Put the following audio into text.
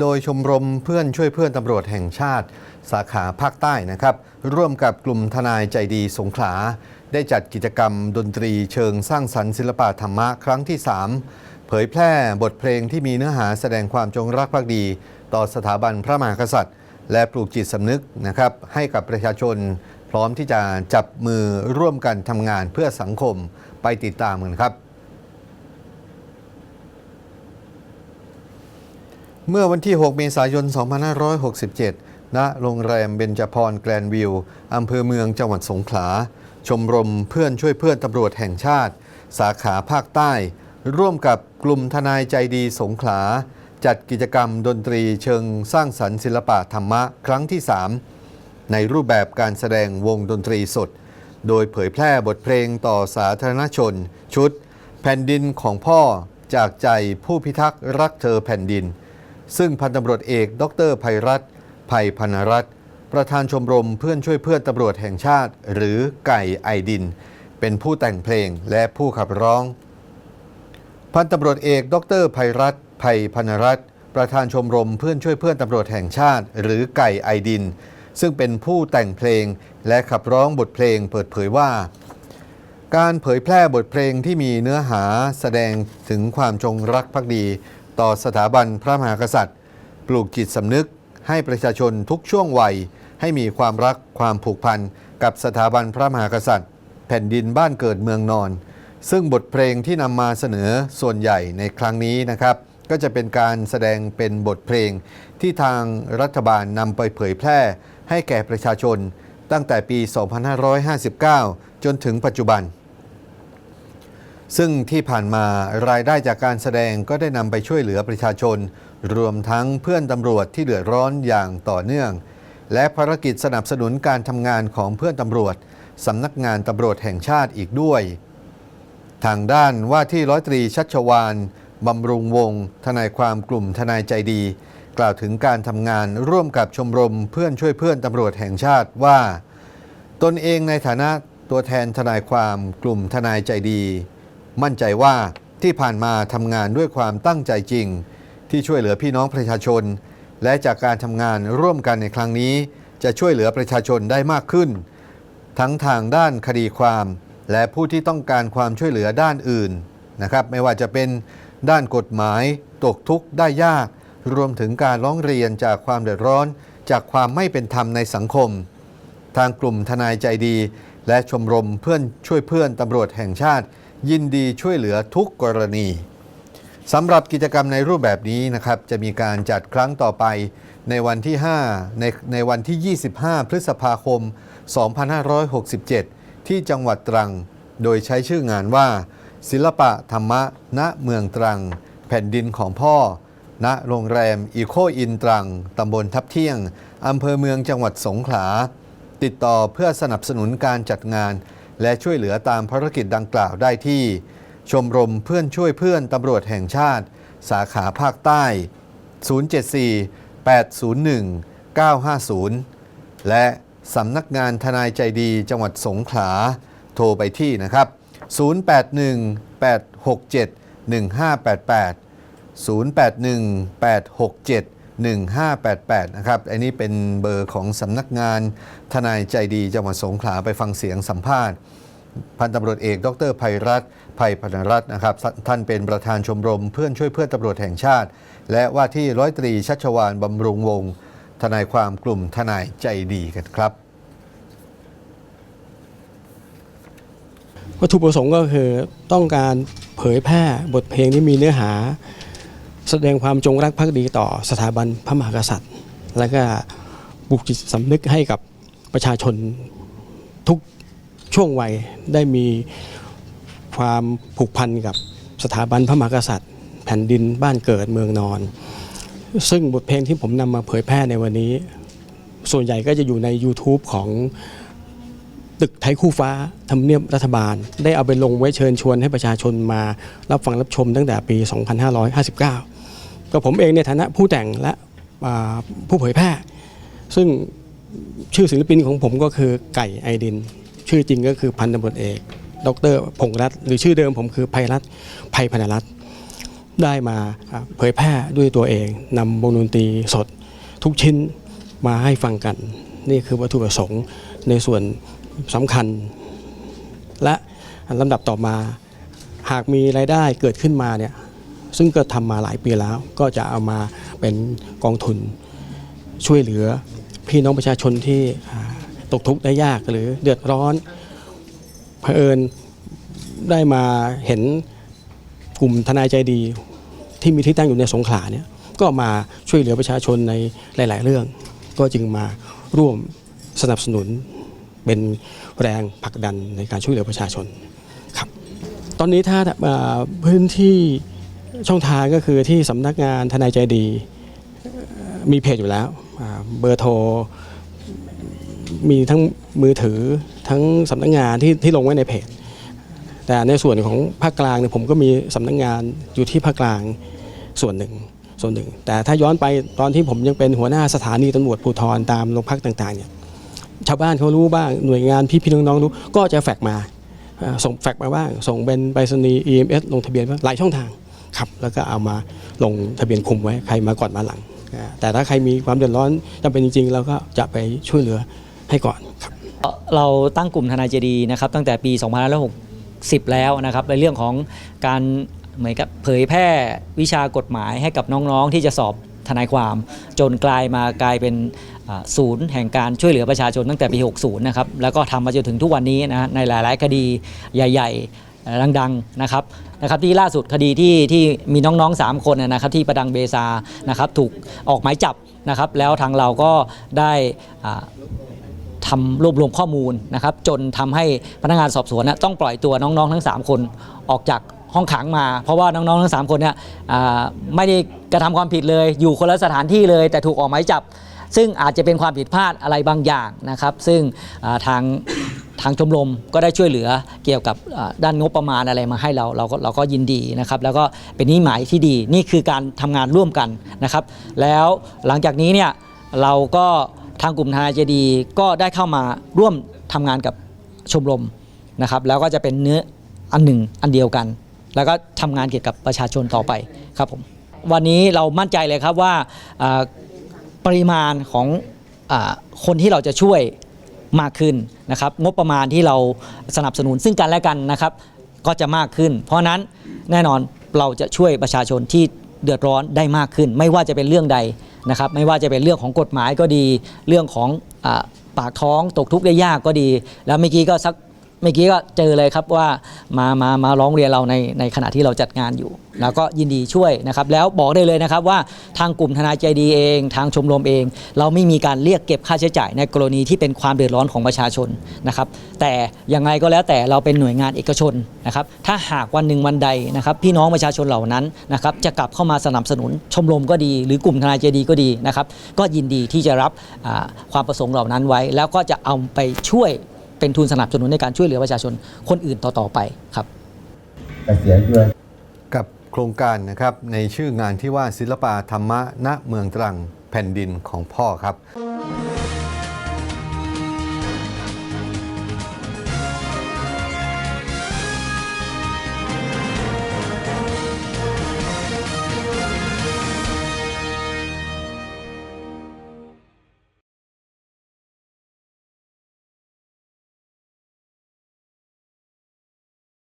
โดยชมรมเพื่อนช่วยเพื่อนตำรวจแห่งชาติ สาขาภาคใต้นะครับ ร่วมกับกลุ่มทนายใจดีสงขลา ได้จัดกิจกรรมดนตรีเชิงสร้างสรรค์ศิลปะธรรมะครั้งที่ 3 เผยแพร่บทเพลงที่มีเนื้อหาแสดงความจงรักภักดี ต่อสถาบันพระมหากษัตริย์ และปลูกจิตสำนึกนะครับให้กับประชาชน พร้อมที่จะจับมือร่วมกันทำงานเพื่อสังคมไปติดตามกันครับ เมื่อวันที่ 6 เมษายน 2567 ณ โรงแรมเบญจพรแกรนวิว อำเภอเมืองจังหวัดสงขลา ชมรมเพื่อนช่วยเพื่อนตำรวจแห่งชาติ สาขาภาคใต้ ร่วมกับกลุ่มทนายใจดีสงขลา จัดกิจกรรมดนตรีเชิงสร้างสรรค์ศิลปะธรรมะครั้งที่ 3 ในรูปแบบการแสดงวงดนตรีสด โดยเผยแพร่บทเพลงต่อสาธารณชน ชุด แผ่นดินของพ่อจากใจผู้พิทักษ์รักเธอแผ่นดิน ซึ่งพันตำรวจเอก ดรภัยรัตน์ภัยพนรัตน์ประธานชมรมเพื่อนช่วยเพื่อนตำรวจแห่งชาติ หรือไก่ไอดิน เป็นผู้แต่งเพลงและผู้ขับร้อง พันตำรวจเอก ดรภัยรัตน์ภัยพนรัตน์ประธานชมรมเพื่อนช่วยเพื่อนตำรวจแห่งชาติ หรือไก่ไอดิน ซึ่งเป็นผู้แต่งเพลงและขับร้องบทเพลงเปิดเผยว่า การเผยแพร่บทเพลงที่มีเนื้อหาแสดงถึงความจงรักภักดี ต่อสถาบันพระมหากษัตริย์ ปลูกจิตสำนึกให้ประชาชนทุกช่วงวัย ให้มีความรักความผูกพันกับสถาบันพระมหากษัตริย์ แผ่นดินบ้านเกิดเมืองนอน ซึ่งบทเพลงที่นำมาเสนอส่วนใหญ่ในครั้งนี้นะครับ ก็จะเป็นการแสดงเป็นบทเพลงที่ทางรัฐบาลนำไปเผยแพร่ให้แก่ประชาชน ตั้งแต่ปี 2559 จนถึงปัจจุบัน ซึ่งที่ผ่านมารายได้จากการแสดงก็ได้นำไปช่วยเหลือประชาชน รวมทั้งเพื่อนตำรวจที่เดือดร้อนอย่างต่อเนื่อง และภารกิจสนับสนุนการทำงานของเพื่อนตำรวจสำนักงานตำรวจแห่งชาติอีกด้วย ทางด้านว่าที่ร้อยตรีชัชวานบำรุงวงศ์ทนายความกลุ่มทนายใจดี กล่าวถึงการทำงานร่วมกับชมรมเพื่อนช่วยเพื่อนตำรวจแห่งชาติว่า ตนเองในฐานะตัวแทนทนายความกลุ่มทนายใจดี มั่นใจว่าที่ผ่านมาทำงานด้วยความตั้งใจจริง ที่ช่วยเหลือพี่น้องประชาชน และจากการทำงานร่วมกันในครั้งนี้ จะช่วยเหลือประชาชนได้มากขึ้น ทั้งทางด้านคดีความ และผู้ที่ต้องการความช่วยเหลือด้านอื่นนะครับ ไม่ว่าจะเป็นด้านกฎหมาย ตกทุกข์ได้ยาก รวมถึงการร้องเรียนจากความเดือดร้อน จากความไม่เป็นธรรมในสังคม ทางกลุ่มทนายใจดี และชมรมเพื่อนช่วยเพื่อนตำรวจแห่งชาติ ยินดีช่วยเหลือทุกกรณีสำหรับกิจกรรมในรูปแบบนี้นะครับ จะมีการจัดครั้งต่อไปในวันที่ 5 ในในวันที่ 25 พฤษภาคม 2567 ที่จังหวัดตรัง โดยใช้ชื่องานว่า ศิลปะธรรมะ ณเมืองตรัง แผ่นดินของพ่อ ณโรงแรมอีโคอินตรัง ตำบลทับเที่ยง อำเภอเมืองจังหวัดสงขลา ติดต่อเพื่อสนับสนุนการจัดงาน และช่วยเหลือตามภารกิจดังกล่าวได้ที่ ชมรมเพื่อนช่วยเพื่อนตำรวจแห่งชาติ สาขาภาคใต้ 074 801 950 และสำนักงานทนายใจดีจังหวัดสงขลา โทรไปที่นะครับ 081 867 1588 081867 1588 นะครับ อันนี้เป็นเบอร์ของสำนักงานทนายใจดีจังหวัดสงขลาไปฟังเสียงสัมภาษณ์ พันตำรวจเอกดรภัยรัตน์ภัยพนรัตน์นะครับ ท่านเป็นประธานชมรมเพื่อนช่วยเพื่อนตำรวจแห่งชาติ และว่าที่ร้อยตรีชัชวานบำรุงวงศ์ทนายความกลุ่มทนายใจดีกันครับวัตถุประสงค์ก็คือต้องการเผยแพร่บทเพลงที่มีเนื้อหา แสดงความจงรักภักดีต่อสถาบันพระมหากษัตริย์ และก็ปลุกจิตสำนึกให้กับประชาชนทุกช่วงวัยได้มีความผูกพันกับสถาบันพระมหากษัตริย์ แผ่นดินบ้านเกิดเมืองนอน ซึ่งบทเพลงที่ผมนำมาเผยแพร่ในวันนี้ ส่วนใหญ่ก็จะอยู่ใน YouTube ของ ตึกไทยคู่ฟ้าทำเนียบรัฐบาล ได้เอาไปลงไว้เชิญชวนให้ประชาชนมารับฟังรับชมตั้งแต่ปี 2559 ก็ผมเองในฐานะผู้แต่งและผู้เผยแพร่ ซึ่งชื่อศิลปินของผมก็คือไก่ไอดิน ชื่อจริงก็คือพันตำรวจเอก ดรพงรัตน์หรือชื่อเดิมผมคือภัยรัตน์ภัยพนรัตน์ได้มาอ่าเผยแพร่ด้วยตัวเองนำวงดนตรีสดทุกชิ้นมาให้ฟังกัน นี่คือวัตถุประสงค์ในส่วน สำคัญ และลำดับต่อมาหากมีรายได้เกิดขึ้นมาเนี่ยซึ่งก็ทำมาหลายปีแล้ว ก็จะเอามาเป็นกองทุนช่วยเหลือพี่น้องประชาชนที่ตกทุกข์ได้ยากหรือเดือดร้อนเผอิญได้มาเห็นกลุ่มทนายใจดี ที่มีที่ตั้งอยู่ในสงขลาเนี่ยก็มาช่วยเหลือประชาชนในหลาย ๆ เรื่อง ก็จึงมาร่วมสนับสนุน เป็นแรงผลักดันในการช่วยเหลือประชาชนครับ ตอนนี้ถ้าพื้นที่ช่องทางก็คือที่สำนักงานทนายใจดีมีเพจอยู่แล้วเบอร์โทร มีทั้งมือถือทั้งสำนักงานที่ที่ลงไว้ในเพจ แต่ในส่วนของภาคกลางเนี่ยผมก็มีสำนักงานอยู่ที่ภาคกลางส่วนหนึ่งส่วนหนึ่ง แต่ถ้าย้อนไปตอนที่ผมยังเป็นหัวหน้าสถานีตำรวจภูธรตามโรงพักต่างๆเนี่ย ชาวบ้านเขารู้บ้างหน่วยงานพี่ๆน้องๆรู้ ก็จะแฟกมาส่งแฟกมาบ้าง ส่งเป็นไปรษณีย์ EMS ลงทะเบียนบ้างหลายช่องทางครับแล้วก็เอามาลงทะเบียนคุมไว้ใครมาก่อนมาหลัง แต่ถ้าใครมีความเดือดร้อนจำเป็นจริงๆเราก็จะไปช่วยเหลือให้ก่อนครับ เราตั้งกลุ่มทนายเจดีนะครับตั้งแต่ปี 2560 แล้วนะครับในเรื่องของการเหมือนกับเผยแพร่วิชากฎหมายให้กับน้องๆ ที่จะสอบทนายความจนกลายมากลายเป็น ศูนย์แห่งการช่วยเหลือประชาชนตั้งแต่ปี 60 นะครับ แล้วก็ทำมาจนถึงทุกวันนี้นะในหลาย ๆ คดีใหญ่ ๆ ดัง ๆ นะครับนะครับที่ล่าสุดคดีที่ที่มีน้องๆ 3 คนนะครับที่ประดังเบซานะครับถูกออกหมายจับนะครับ แล้วทางเราก็ได้ทำรวบรวมข้อมูลนะครับ จนทำให้พนักงานสอบสวนนะต้องปล่อยตัวน้องๆ ทั้ง 3 คนออกจากห้องขังมา เพราะว่าน้องๆ ทั้ง 3 คนเนี่ยไม่ได้กระทำความผิดเลย อยู่คนละสถานที่เลย แต่ถูกออกหมายจับ ซึ่งอาจจะเป็นความผิดพลาดอะไรบางอย่างนะครับ ซึ่งทางทางชมรมก็ได้ช่วยเหลือเกี่ยวกับด้านงบประมาณอะไรมาให้เราเราก็เราก็ยินดีนะครับ แล้วก็เป็นนิหมายที่ดีนี่คือการทำงานร่วมกันนะครับ แล้วหลังจากนี้เนี่ยเราก็ทางกลุ่มทนายเจดีก็ได้เข้ามาร่วมทำงานกับชมรมนะครับ แล้วก็จะเป็นเนื้ออันหนึ่งอันเดียวกัน แล้วก็ทำงานเกี่ยวกับประชาชนต่อไปครับผมวันนี้เรามั่นใจเลยครับว่า ปริมาณของอคนที่เราจะช่วยมากขึ้นนะครับงบประมาณที่เราสนับสนุนซึ่งกันและกันนะครับ ก็จะมากขึ้น เพราะนั้นแน่นอนเราจะช่วยประชาชนที่เดือดร้อนได้มากขึ้น ไม่ว่าจะเป็นเรื่องใดนะครับ ไม่ว่าจะเป็นเรื่องของกฎหมายก็ดี เรื่องของอปากท้องตกทุกข์ได้ยากก็ดี แล้วเมื่อกี้ก็สัก เมื่อกี้ก็เจอเลยครับว่ามามามาร้องเรียนเราในในขณะที่เราจัดงานอยู่ แล้วก็ยินดีช่วยนะครับ แล้วบอกได้เลยนะครับว่าทางกลุ่มทนายใจดีเอง ทางชมรมเอง เราไม่มีการเรียกเก็บค่าใช้จ่ายในกรณีที่เป็นความเดือดร้อนของประชาชนนะครับ แต่ยังไงก็แล้วแต่เราเป็นหน่วยงานเอกชนนะครับ ถ้าหากวันหนึ่งวันใดนะครับ พี่น้องประชาชนเหล่านั้นนะครับ จะกลับเข้ามาสนับสนุน ชมรมก็ดี หรือกลุ่มทนายใจดีก็ดีนะครับ ก็ยินดีที่จะรับความประสงค์เหล่านั้นไว้ แล้วก็จะเอาไปช่วย เป็นทุนสนับสนุนในการช่วยเหลือประชาชนคนอื่นต่อๆไปครับเกษียณด้วยกับโครงการนะครับในชื่องานที่ว่าศิลปะธรรมะณเมืองตรังแผ่นดินของพ่อครับ